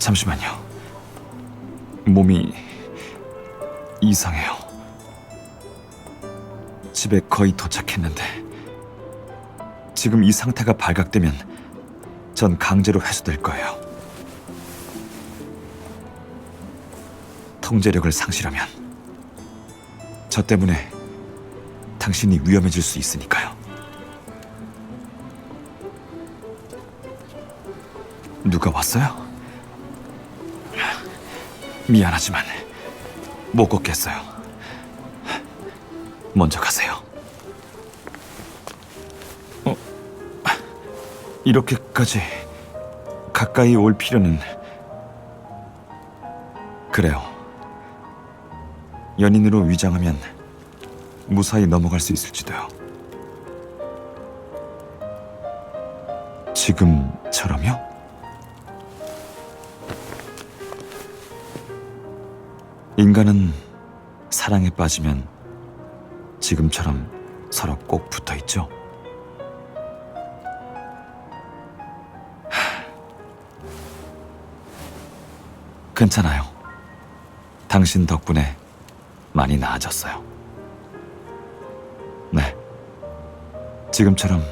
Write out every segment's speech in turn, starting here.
잠시만요. 몸이 이상해요. 집에 거의 도착했는데 지금 이 상태가 발각되면 전 강제로 회수될 거예요. 통제력을 상실하면 저 때문에 당신이 위험해질 수 있으니까요. 누가 왔어요? 미안하지만 못 걷겠어요. 먼저 가세요. 어, 이렇게까지 가까이 올 필요는 그래요. 연인으로 위장하면 무사히 넘어갈 수 있을지도요. 지금처럼요? 인간은 사랑에 빠지면 지금처럼 서로 꼭 붙어 있죠. 하, 괜찮아요. 당신 덕분에 많이 나아졌어요. 네. 지금처럼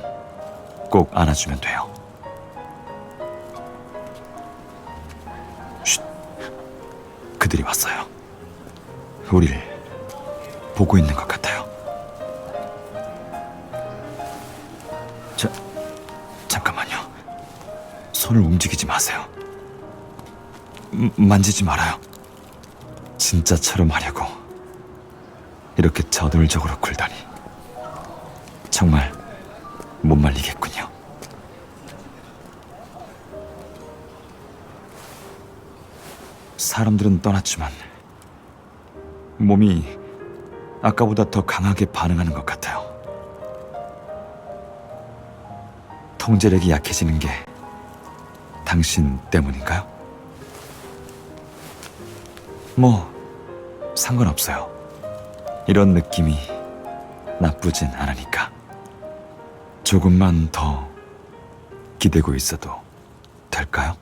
꼭 안아주면 돼요. 쉿. 그들이 왔어요. 우리를 보고 있는 것 같아요. 자, 잠깐만요. 손을 움직이지 마세요. 음, 만지지 말아요. 진짜처럼 하려고 이렇게 저돌적으로 굴다니 정말 못 말리겠군요. 사람들은 떠났지만 몸이 아까보다 더 강하게 반응하는 것 같아요. 통제력이 약해지는 게 당신 때문인가요? 뭐 상관없어요. 이런 느낌이 나쁘진 않으니까. 조금만 더 기대고 있어도 될까요?